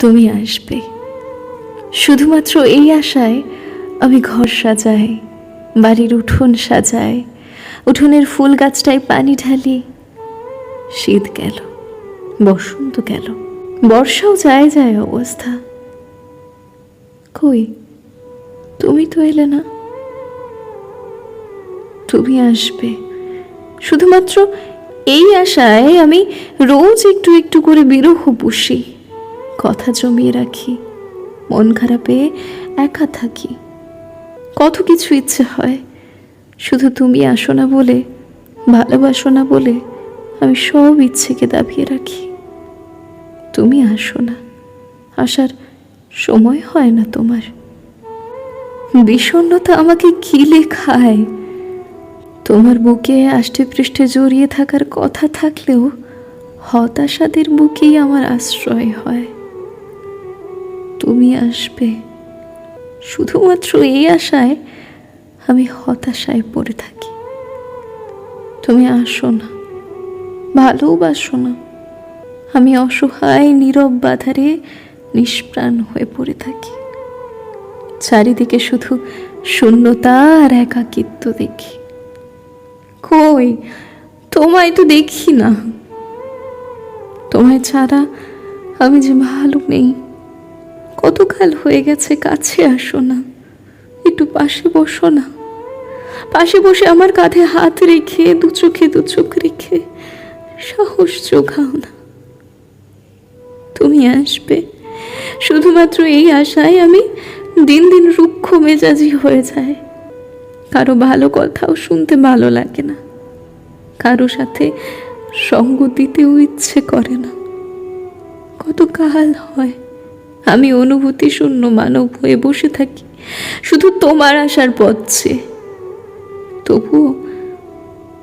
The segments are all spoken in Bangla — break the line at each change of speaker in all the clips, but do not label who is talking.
তুমি আসবে। শুধুমাত্র এই আশায় আমি ঘর সাজাই, বাড়ির উঠোন সাজাই, উঠোনের ফুল গাছটায় পানি ঢালি। শীত গেল, বসন্ত গেল, বর্ষাও যায় যায় অবস্থা। কই, তুমি তো এলে না। তুমি আসবে। শুধুমাত্র এই আশায় আমি রোজ একটু একটু করে বিরহ পুষি। কথা জমিয়ে রাখি। মন খারাপে একা থাকি। কত কিছু ইচ্ছে হয়। শুধু তুমি আসো না বলে, ভালোবাসো না বলে আমি সব ইচ্ছেকে দাবিয়ে রাখি। তুমি আসো না। আসার সময় হয় না তোমার। বিষণ্ণতা আমাকে কিলে খায় তোমার বুকে আষ্টে পৃষ্ঠে জড়িয়ে থাকার কথা থাকলেও হতাশাদের বুকেই আমার আশ্রয় হয়। তুমি আসবে। শুধুমাত্র এই আশায় আমি হতাশায় পড়ে থাকি। তুমি আসো না, ভালোবাসো না। আমি অসহায়, নীরব বাধারে নিষ্প্রাণ হয়ে পড়ে থাকি। চারিদিকে শুধু শূন্যতা আর একাকিত্ব দেখি। কই, তোমায় তো দেখি না। তোমায় ছাড়া আমি যে ভালো নেই। কতকাল হয়ে গেছে, কাছে আসো না। একটু পাশে বসো না। পাশে বসে আমার কাঁধে হাত রেখে, দু চোখে দু চোখ রেখে সাহস যোগাও না। তুমি আসবে। শুধুমাত্র এই আশায় আমি দিন দিন রুক্ষ মেজাজি হয়ে যায় কারও ভালো কথাও শুনতে ভালো লাগে না। কারও সাথে সঙ্গ দিতেও ইচ্ছে করে না। কত কাল হয় আমি অনুভূতি শূন্য মানব হয়ে বসে থাকি। শুধু তোমার আশার পথছে তবুও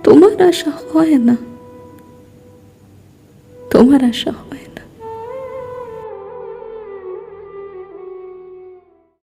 তোমার আশা হয় না। তোমার আশা হয় না।